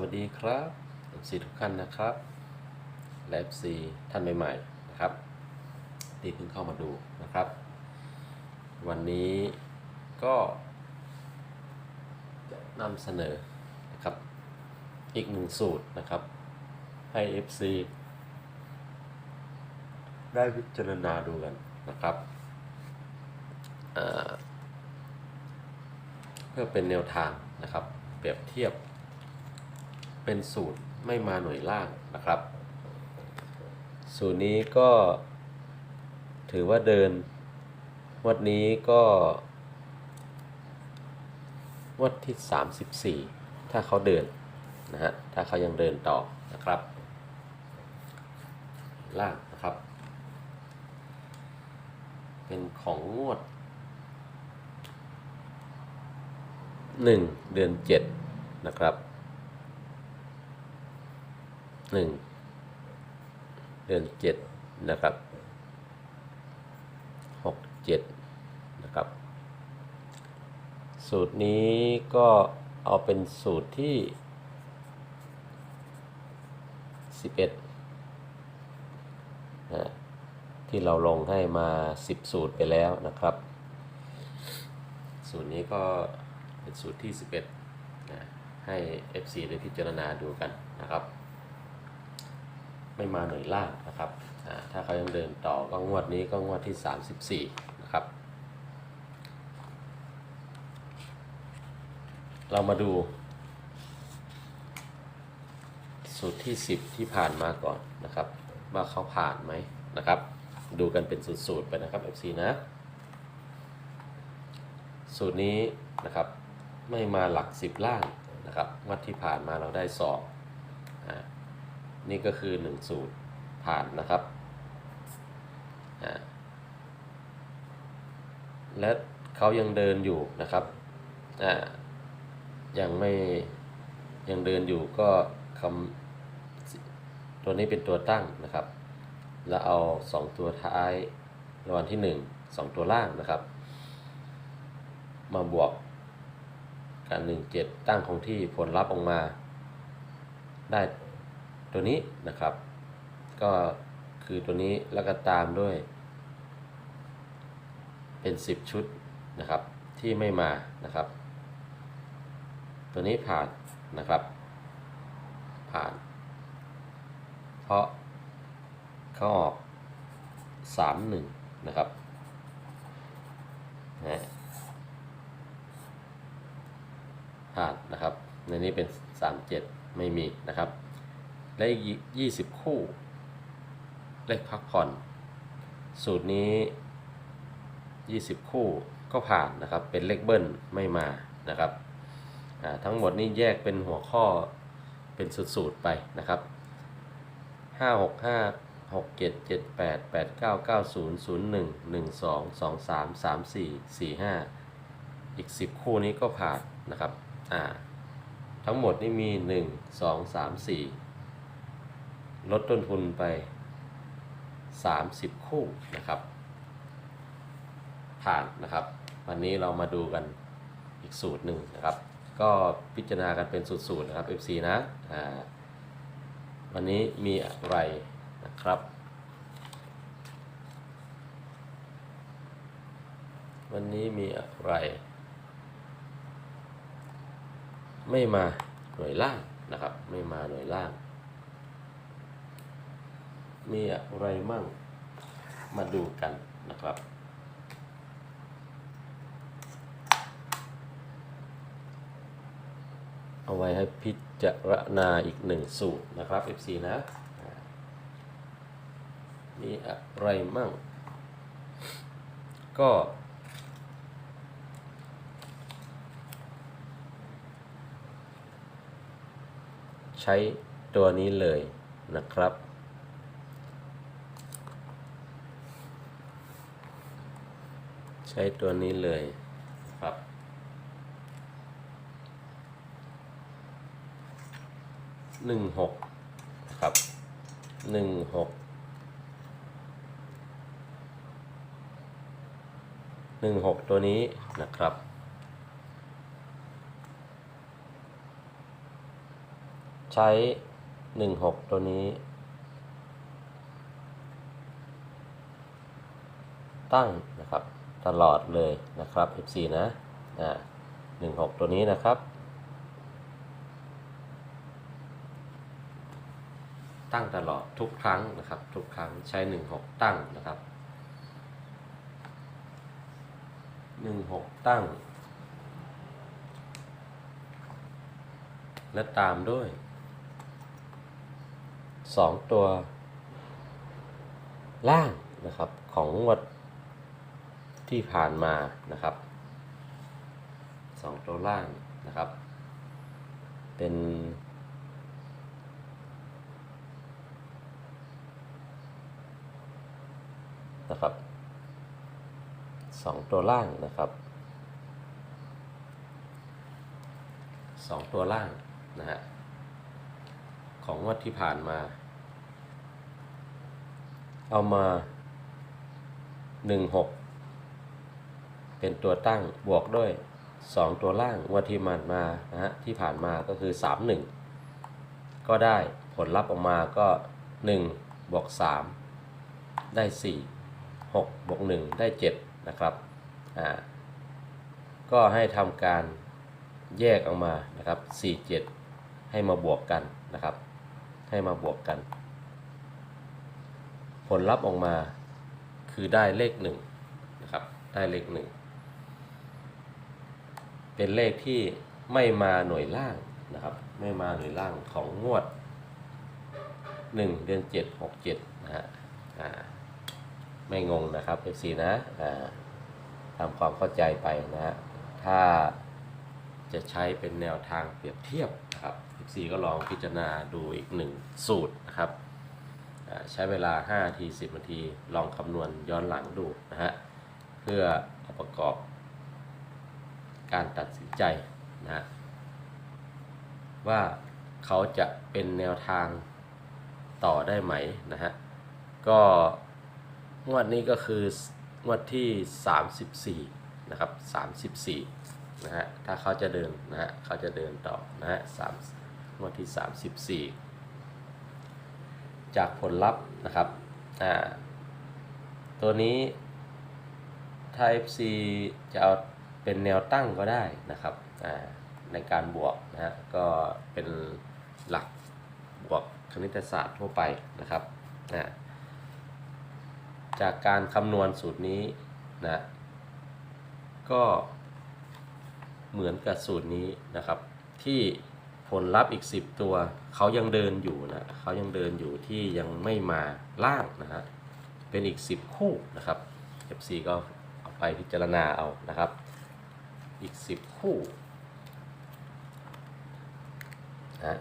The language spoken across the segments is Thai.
วัสดีครับสีทุกท่านนะครับและซีท่านใหม่ๆนะครับที่เพิ่งเข้ามาดูนะครับ วันนี้ก็จะนำเสนอนะครับ อีกหนึ่งสูตรนะครับ ให้ FC ได้พิจารณาดูกันนะครับเพื่อเป็นแนวทางนะครับ เปรียบเทียบ เป็นสูตรไม่มาหน่วยล่างนะครับ สูตรนี้ก็ถือว่าเดิน วัดนี้ก็วัดที่ 34 ถ้าเขาเดินนะฮะถ้าเขายังเดินต่อนะครับ ล่างนะครับ เป็นของงวด 1 เดือน 7 นะครับ หนึ่งเดือนเจ็ดนะครับหกเจ็ดนะครับ สูตรนี้ก็เอาเป็นสูตรที่สิบเอ็ดนะที่เราลงให้มา10สูตรไปแล้วนะครับ สูตรนี้ก็เป็นสูตรที่11นะให้ FC ได้พิจารณาดูกันนะครับ ไม่มาหน่วยล่างนะครับถ้าเขายังเดินต่อก็งวดนี้ก็งวดที่ 34 นะครับ เรามาดู สูตรที่ 10 ที่ผ่านมาก่อนนะครับ ว่าเขาผ่านไหมนะครับ ดูกันเป็นสูตรๆไปนะครับ FC นะ สูตรนี้นะครับไม่มาหลัก 10 ล่างนะครับงวดที่ผ่านมาเราได้2อ่า นี่ก็คือ 1 สูตรผ่านนะครับ และเขายังเดินอยู่นะครับอ่ายังไม่ยังเดินอยู่ก็คำตัวนี้เป็นตัวตั้งนะครับ แล้วเอา 2 ตัวท้ายรางวัลที่ 1 2 ตัวล่างนะครับ มาบวกกัน 1 7 ตั้งคงที่ผลลัพธ์ออกมาได้ ตัวนี้นะครับ ก็คือตัวนี้แล้วก็ตามด้วย เป็น 10 ชุดนะครับ ที่ไม่มานะครับ ตัวนี้ผ่านนะครับ ผ่าน เพราะเขาออก 3 1 นะครับนะผ่านนะครับ ในนี้เป็น 3 7 ไม่มีนะครับ และอีก20 คู่ เลขพักผ่อน สูตรนี้ 20 คู่ก็ผ่านนะครับ เป็นเลขเบิ้ลไม่มานะครับ ทั้งหมดนี้แยกเป็นหัวข้อเป็นสูตรๆไปนะครับ 5 6 5 6 7 7 8 8 9 9 0 0 1 1 2 2 3 3 4 4 5 อีก 10 คู่นี้ก็ผ่านนะครับ อ่า ทั้งหมดนี่มี 1 2 3 4 ลดต้นทุนไป 30 คู่นะครับ ผ่านนะครับ วันนี้เรามาดูกันอีกสูตรหนึ่งนะครับ ก็พิจารณากันเป็นสูตรๆนะครับ FC นะอ่าวันนี้มีอะไรนะครับ วันนี้มีอะไร ไม่มาหน่วยล่างนะครับ ไม่มาหน่วยล่าง มีอะไรมั่ง มาดูกันนะครับ เอาไว้ให้พิจารณาอีกหนึ่งสูตรนะครับ FC นะ มีอะไรมั่ง ก็ใช้ตัวนี้เลยนะครับ ช้ตัวนี้เลยครับ หนึ่งหกครับ หนึ่งหก หนึ่งหกตัวนี้นะครับ ใช้หนึ่งหกตัวนี้ตั้งนะครับ ตลอดเลยนะครับ F4 นะอ่าหนึ่งหกตัวนี้นะครับ ตั้งตลอดทุกครั้งนะครับ ทุกครั้งใช้หนึ่งหกตั้งนะครับหนึ่งหกตั้ง และตามด้วยสองตัวล่างนะครับของงวด ที่ผ่านมานะครับสองตัวล่างนะครับ เป็นนะครับสองตัวล่างนะครับสองตัวล่างนะฮะของวัดที่ผ่านมา เอามาหนึ่งหก เป็นตัวตั้งบวกด้วยสองตัวล่างงวัดที่ผ่านมานะฮะที่ผ่านมาก็คือสามหนึ่งก็ได้ผลลัพธ์ออกมาก็หนึ่งบวกสามได้สี่6บวก 1 ได้ 7 นะครับอ่าก็ให้ทำการแยกออกมานะครับ 4 7 ให้มาบวกกันนะครับ ให้มาบวกกัน ผลลัพธ์ออกมาคือได้เลข1นะครับ ได้เลข1 เป็นเลขที่ไม่มาหน่วยล่างนะครับ ไม่มาหน่วยล่างของงวด 1 เดือน 7 6 7 นะฮะไม่งงนะครับ FC นะอ่าทำความเข้าใจไปนะฮะถ้าจะใช้เป็นแนวทางเปรียบเทียบนะครับ FC ก็ลองพิจารณาดูอีกหนึ่งสูตรนะครับใช้เวลา5นาที10นาทีลองคำนวณย้อนหลังดูนะฮะเพื่อเอาประกอบ การตัดสินใจนะฮะว่าเขาจะเป็นแนวทางต่อได้ไหมนะฮะก็งวดนี้ก็คืองวดที่ 34 นะครับ 34 นะฮะถ้าเขาจะเดินนะฮะเขาจะเดินต่อนะฮะสามงวดที่ 34 จากผลลัพธ์นะครับอ่าตัวนี้ถ้า FC จะเอา เป็นแนวตั้งก็ได้นะครับอ่าในการบวกนะฮะก็เป็นหลักบวกคณิตศาสตร์ทั่วไปนะครับอ่าจากการคำนวณสูตรนี้นะก็เหมือนกับสูตรนี้นะครับ ที่ผลลัพธ์อีก 10 ตัวเขายังเดินอยู่นะเขายังเดินอยู่ที่ยังไม่มาล่างนะฮะเป็นอีก 10 คู่นะครับ FC ก็เอาไปพิจารณาเอานะครับ อีก 10 คู่นะ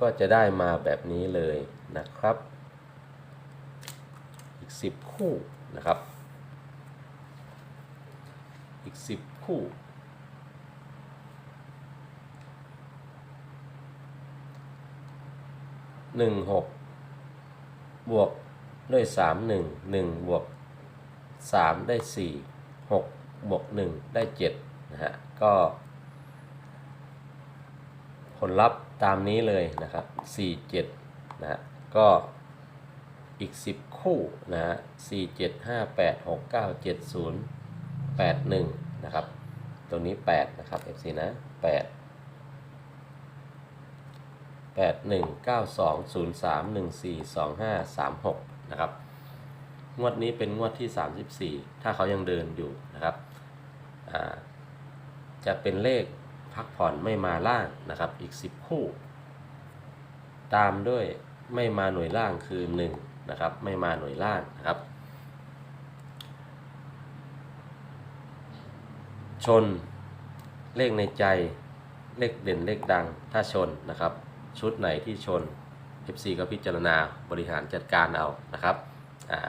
ก็จะได้มาแบบนี้เลยนะครับ อีก 10 คู่นะครับ อีก 10 คู่ หนึ่งหกบวกด้วยสามหนึ่งหนึ่งบวกสามได้สี่หกบวกหนึ่งได้เจ็ด นะฮะก็ผลลัพธ์ตามนี้เลยนะครับสี่เจ็ดนะฮะก็อีก 10 คู่นะฮะสี่เจ็ดห้าแปดหกเก้าเจ็ดศูนย์แปดหนึ่งนะครับ ตัวนี้ 8 นะครับ FC นะ 8 8 1 9 2 0 3 1 4 2 5 3 6 นะครับ งวดนี้เป็นงวดที่ 34 ถ้าเขายังเดินอยู่นะครับ อ่า จะเป็นเลขพักผ่อนไม่มาล่างนะครับอีก 10 คู่ ตามด้วยไม่มาหน่วยล่างคือ1นะครับไม่มาหน่วยล่างนะครับ ชนเลขในใจเลขเด่นเลขดังถ้าชนนะครับ ชุดไหนที่ชน FC ก็พิจารณาบริหารจัดการเอานะครับอ่า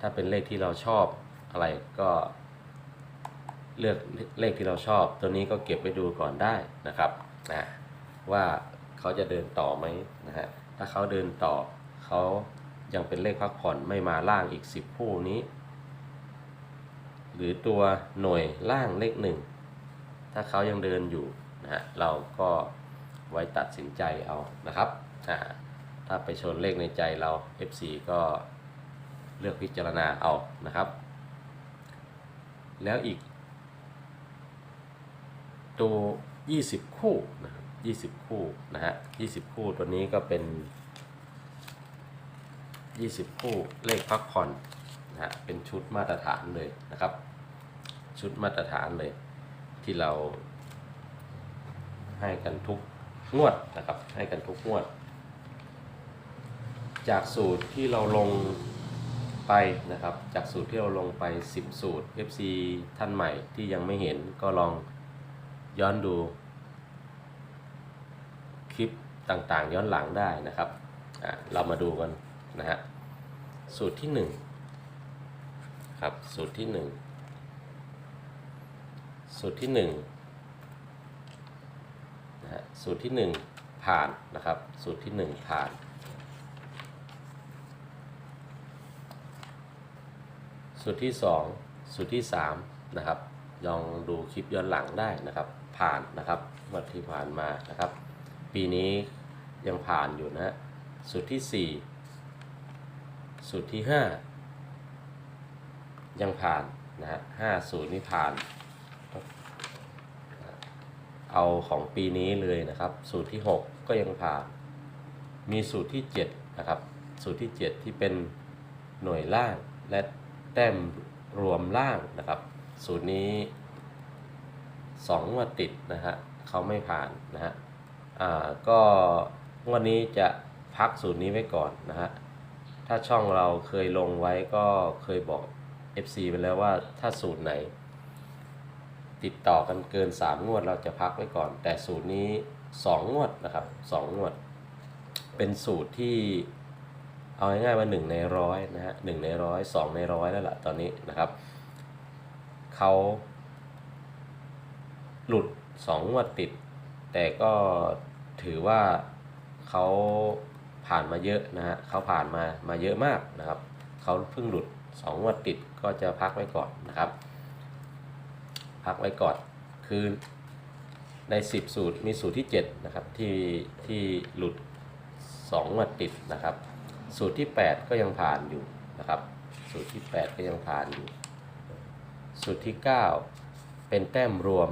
ถ้าเป็นเลขที่เราชอบอะไรก็ เลือกเลขที่เราชอบ ตัวนี้ก็เก็บไว้ดูก่อนได้นะครับนะว่าเขาจะเดินต่อไหมนะฮะถ้าเขาเดินต่อเขายังเป็นเลขพักผ่อนไม่มาล่างอีก 10 คู่นี้ หรือตัวหน่วยล่างเลขหนึ่งถ้าเขายังเดินอยู่นะฮะเราก็ไว้ตัดสินใจเอานะครับถ้าไปชนเลขในใจเรา FC ก็เลือกพิจารณาเอานะครับ แล้วอีก ตัว 20 คู่นะครับ 20 คู่นะฮะ 20 คู่ตัวนี้ก็เป็น 20 คู่เลขพักผ่อนนะฮะ เป็นชุดมาตรฐานเลยนะครับ ชุดมาตรฐานเลย ที่เราให้กันทุกงวดนะครับ ให้กันทุกงวด จากสูตรที่เราลงไปนะครับ จากสูตรที่เราลงไป 10 สูตร FC ท่านใหม่ที่ยังไม่เห็นก็ลอง ย้อนดูคลิปต่างๆ ย้อนหลังได้นะครับเรามาดูกันนะฮะสูตรที่1ครับสูตรที่ 1 สูตรที่1นะฮะสูตรที่ 1 ผ่านนะครับ สูตรที่ 1 ผ่าน สูตรที่ 2 สูตรที่ 3 นะครับลองดูคลิปย้อนหลังได้นะครับ ผ่านนะครับงวันที่ผ่านมานะครับ ปีนี้ยังผ่านอยู่นะฮะสูตรที่ 4 สูตรที่ 5 ยังผ่านนะฮะห้าสูตรนี้ผ่าน เอาของปีนี้เลยนะครับ สูตรที่ 6 ก็ยังผ่าน มีสูตรที่ 7 นะครับ สูตรที่ 7 ที่เป็นหน่วยล่างและแต้มรวมล่างนะครับ สูตรนี้ 2งวดติดนะฮะเขาไม่ผ่านนะฮะอ่าก็งวันนี้จะพักสูตรนี้ไว้ก่อนนะฮะถ้าช่องเราเคยลงไว้ก็เคยบอก FC ไปแล้วว่าถ้าสูตรไหน ติดต่อกันเกิน 3 งวดเราจะพักไว้ก่อน แต่สูตรนี้ 2 งวดนะครับ 2 งวด เป็นสูตรที่เอาง่ายๆว่า 1 ในร้อยนะฮะหในร้อยสองในร้อยแล้วล่ะตอนนี้นะครับเขา หลุด2งวดติด แต่ก็ถือว่าเขาผ่านมาเยอะนะฮะเขาผ่านมามาเยอะมากนะครับเขาเพิ่งหลุด2งวดติดก็จะพักไว้ก่อนนะครับ พักไว้ก่อนคือใน 10 สูตรมีสูตรที่7นะครับที่ที่หลุด2งวดติดนะครับ สูตรที่ 8 ก็ยังผ่านอยู่นะครับ สูตรที่ 8 ก็ยังผ่านอยู่ สูตรที่ 9 เป็นแต้มรวม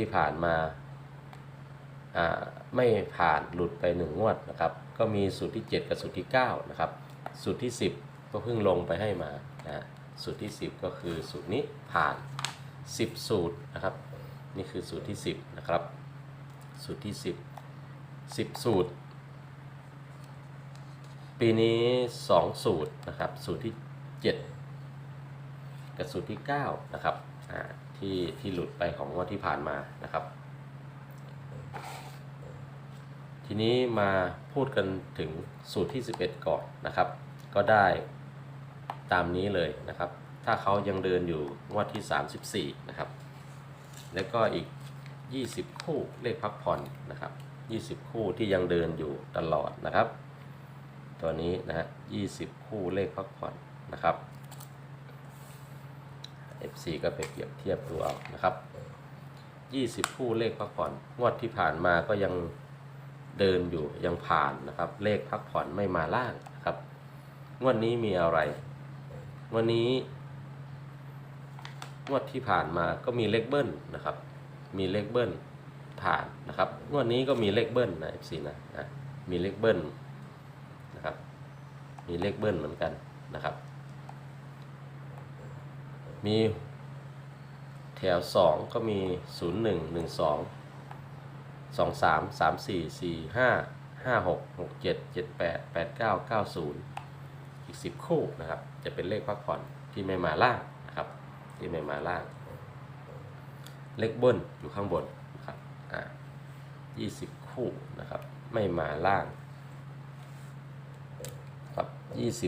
ที่ผ่านมาไม่ผ่านหลุดไป1งวดนะครับ ก็มีสูตรที่ 7 กับสูตรที่9นะครับสูตรที่ 10 ก็เพิ่งลงไปให้มานะสูตรที่ 10 ก็คือสูตรนี้ผ่าน 10 สูตรนะครับ นี่คือสูตรที่ 10นะครับสูตรที่ 10 10 สูตร ปีนี้ 2 สูตรนะครับสูตรที่ 7 กับสูตรที่ 9 นะครับอ่า ที่ที่หลุดไปของงวดที่ผ่านมานะครับ ทีนี้มาพูดกันถึงสูตรที่ 11 ก่อนนะครับ ก็ได้ตามนี้เลยนะครับ ถ้าเขายังเดินอยู่งวดที่ 34 นะครับ แล้วก็อีก 20 คู่เลขพักผ่อนนะครับ 20 คู่ที่ยังเดินอยู่ตลอดนะครับ ตัวนี้นะฮะ20 คู่เลขพักผ่อนนะครับ FC ก็ไปเปรียบเทียบดูเอานะครับ 20 คู่เลขพักผ่อนงวดที่ผ่านมาก็ยังเดินอยู่ยังผ่านนะครับ เลขพักผ่อนไม่มาล่างนะครับงวดนี้มีอะไร วันนี้งวดที่ผ่านมาก็มีเลขเบิ้ลนะครับ มีเลขเบิ้ลผ่านนะครับงวดนี้ก็มีเลขเบิ้ลนะ FC นะนะมีเลขเบิ้ลนะครับ มีเลขเบิ้ลเหมือนกันนะครับ มีแถว 2 ก็มี 0 1 1 2 2 3 3 4 4 5 5 6 6 7 7 8 8 9 9 0 อีก 10 คู่นะครับ จะเป็นเลขพักผ่อนที่ไม่มาล่างนะครับ ที่ไม่มาล่าง เลขบิ้ลอยู่ข้างบนนะครับอ่า20 คู่นะครับ ไม่มาล่างครับ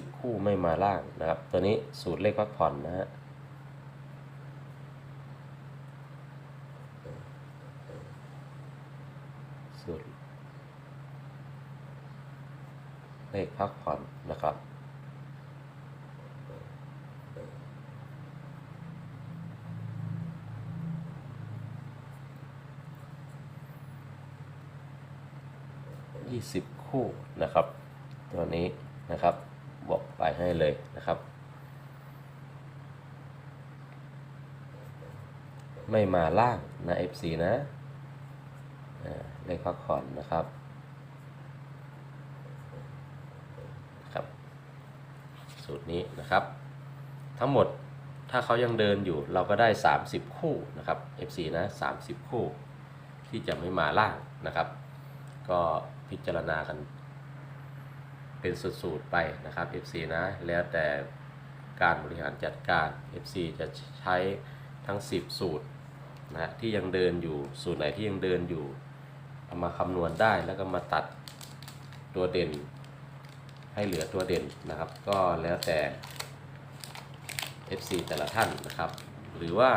20 คู่ไม่มาล่างนะครับ ตัวนี้สูตรเลขพักผ่อนนะฮะ สูตร เลขพักผ่อนนะครับ20คู่นะครับ ตัวนี้นะครับบอกไปให้เลยนะครับ ไม่มาล่างนะ FC นะอ่าเลขพักผ่อนนะครับ สูตร นี้นะครับ ทั้งหมดถ้าเขายังเดินอยู่เราก็ได้ 30 คู่นะครับ FC นะ30 คู่ ที่จะไม่มาล่างนะครับ ก็พิจารณากัน เป็นสูตรๆไปนะครับ FC นะแล้วแต่การบริหารจัดการ FC จะใช้ทั้ง 10 สูตรนะฮะที่ยังเดินอยู่สูตรไหนที่ยังเดินอยู่เอามาคำนวณได้แล้วก็มาตัดตัวเด่น ให้เหลือตัวเด่นนะครับ ก็แล้วแต่ FC แต่ละท่านนะครับ หรือว่า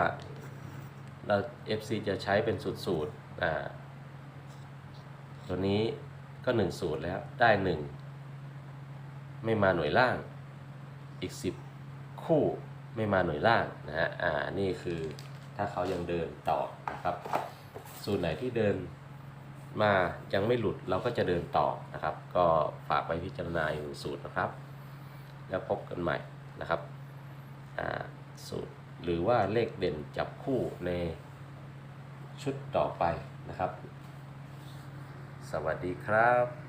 เรา FC จะใช้เป็นสูตรสูตรอ่าตัวนี้ก็ 1 สูตรแล้วได้ 1 ไม่มาหน่วยล่างอีก 10 คู่ไม่มาหน่วยล่างนะฮะอ่านี่คือถ้าเขายังเดินต่อนะครับ สูตรไหนที่เดิน มายังไม่หลุดเราก็จะเดินต่อนะครับ ก็ฝากไปพิจารณาอยู่สูตรนะครับ แล้วพบกันใหม่นะครับสูตรหรือว่าเลขเด่นจับคู่ในชุดต่อไปนะครับ สวัสดีครับ